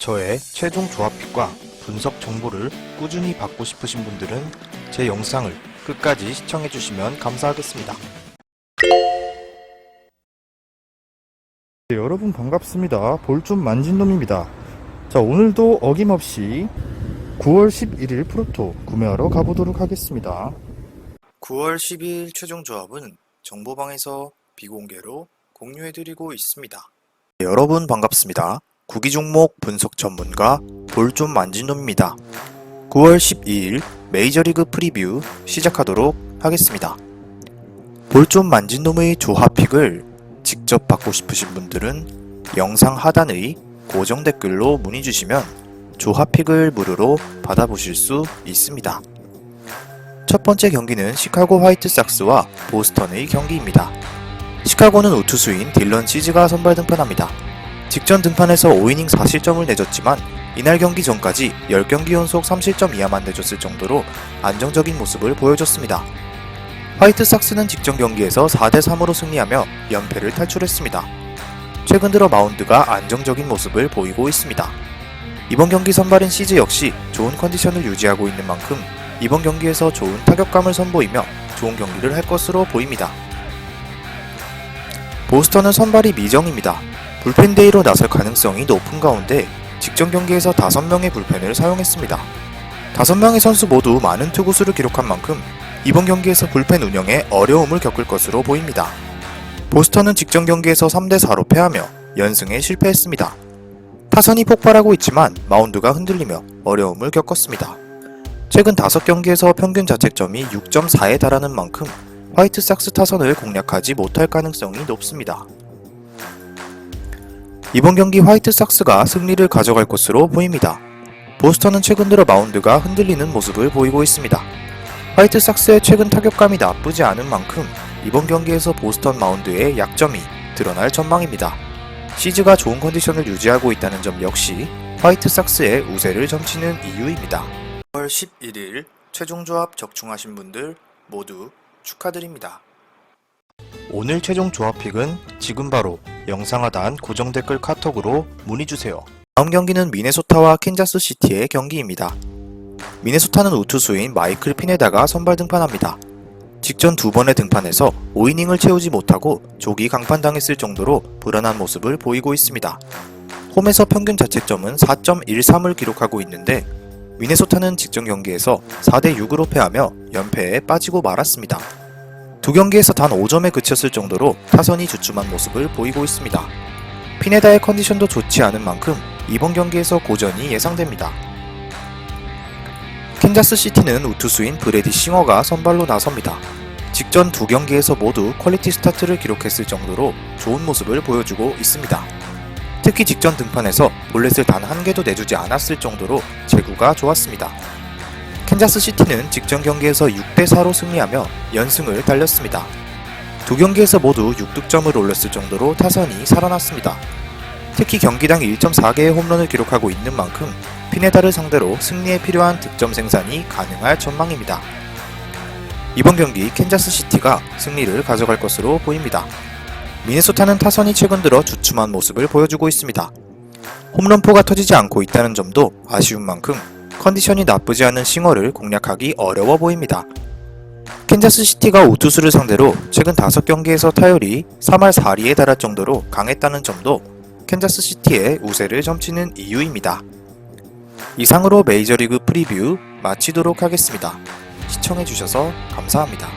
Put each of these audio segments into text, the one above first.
저의 최종 조합픽과 분석 정보를 꾸준히 받고 싶으신 분들은 제 영상을 끝까지 시청해주시면 감사하겠습니다. 네, 여러분 반갑습니다. 볼좀 만진 놈입니다. 자, 오늘도 어김없이 9월 11일 프로토 구매하러 가보도록 하겠습니다. 9월 12일 최종 조합은 정보방에서 비공개로 공유해드리고 있습니다. 네, 여러분 반갑습니다. 구기 종목 분석 전문가 볼좀 만진 놈입니다. 9월 12일 메이저리그 프리뷰 시작하도록 하겠습니다. 볼좀 만진 놈의 조합픽을 직접 받고 싶으신 분들은 영상 하단의 고정 댓글로 문의 주시면 조합픽을 무료로 받아보실 수 있습니다. 첫 번째 경기는 시카고 화이트삭스와 보스턴의 경기입니다. 시카고는 우투수인 딜런 시즈가 선발 등판합니다. 직전 등판에서 5이닝 4실점을 내줬지만 이날 경기 전까지 10경기 연속 3실점 이하만 내줬을 정도로 안정적인 모습을 보여줬습니다. 화이트삭스는 직전 경기에서 4대3으로 승리하며 연패를 탈출했습니다. 최근 들어 마운드가 안정적인 모습을 보이고 있습니다. 이번 경기 선발인 시즈 역시 좋은 컨디션을 유지하고 있는 만큼 이번 경기에서 좋은 타격감을 선보이며 좋은 경기를 할 것으로 보입니다. 보스턴은 선발이 미정입니다. 불펜 데이로 나설 가능성이 높은 가운데 직전 경기에서 5명의 불펜을 사용했습니다. 5명의 선수 모두 많은 투구수를 기록한 만큼 이번 경기에서 불펜 운영에 어려움을 겪을 것으로 보입니다. 보스턴은 직전 경기에서 3대4로 패하며 연승에 실패했습니다. 타선이 폭발하고 있지만 마운드가 흔들리며 어려움을 겪었습니다. 최근 5경기에서 평균 자책점이 6.4에 달하는 만큼 화이트삭스 타선을 공략하지 못할 가능성이 높습니다. 이번 경기 화이트삭스가 승리를 가져갈 것으로 보입니다. 보스턴은 최근 들어 마운드가 흔들리는 모습을 보이고 있습니다. 화이트삭스의 최근 타격감이 나쁘지 않은 만큼 이번 경기에서 보스턴 마운드의 약점이 드러날 전망입니다. 시즈가 좋은 컨디션을 유지하고 있다는 점 역시 화이트삭스의 우세를 점치는 이유입니다. 9월 11일 최종 조합 적중하신 분들 모두 축하드립니다. 오늘 최종 조합픽은 지금 바로 영상 하단 고정 댓글 카톡으로 문의 주세요. 다음 경기는 미네소타와 캔자스 시티의 경기입니다. 미네소타는 우투수인 마이클 피네다가 선발 등판합니다. 직전 두 번의 등판에서 5이닝을 채우지 못하고 조기 강판당했을 정도로 불안한 모습을 보이고 있습니다. 홈에서 평균 자책점은 4.13을 기록하고 있는데 미네소타는 직전 경기에서 4대 6으로 패하며 연패에 빠지고 말았습니다. 두 경기에서 단 5점에 그쳤을 정도로 타선이 주춤한 모습을 보이고 있습니다. 피네다의 컨디션도 좋지 않은 만큼 이번 경기에서 고전이 예상됩니다. 캔자스 시티는 우투수인 브레디 싱어가 선발로 나섭니다. 직전 두 경기에서 모두 퀄리티 스타트를 기록했을 정도로 좋은 모습을 보여주고 있습니다. 특히 직전 등판에서 볼넷을 단 한 개도 내주지 않았을 정도로 제구가 좋았습니다. 캔자스 시티는 직전 경기에서 6대4로 승리하며 연승을 달렸습니다. 두 경기에서 모두 6득점을 올렸을 정도로 타선이 살아났습니다. 특히 경기당 1.4개의 홈런을 기록하고 있는 만큼 피네다를 상대로 승리에 필요한 득점 생산이 가능할 전망입니다. 이번 경기 캔자스 시티가 승리를 가져갈 것으로 보입니다. 미네소타는 타선이 최근 들어 주춤한 모습을 보여주고 있습니다. 홈런포가 터지지 않고 있다는 점도 아쉬운 만큼 컨디션이 나쁘지 않은 싱어를 공략하기 어려워 보입니다. 캔자스 시티가 우투수를 상대로 최근 5경기에서 타율이 3할 4리에 달할 정도로 강했다는 점도 캔자스 시티의 우세를 점치는 이유입니다. 이상으로 메이저리그 프리뷰 마치도록 하겠습니다. 시청해주셔서 감사합니다.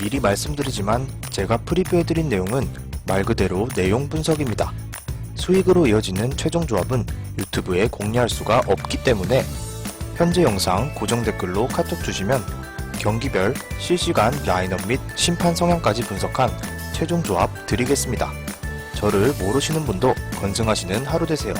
미리 말씀드리지만 제가 프리뷰해드린 내용은 말 그대로 내용 분석입니다. 수익으로 이어지는 최종 조합은 유튜브에 공개할 수가 없기 때문에 현재 영상 고정 댓글로 카톡 주시면 경기별 실시간 라인업 및 심판 성향까지 분석한 최종 조합 드리겠습니다. 저를 모르시는 분도 건승하시는 하루 되세요.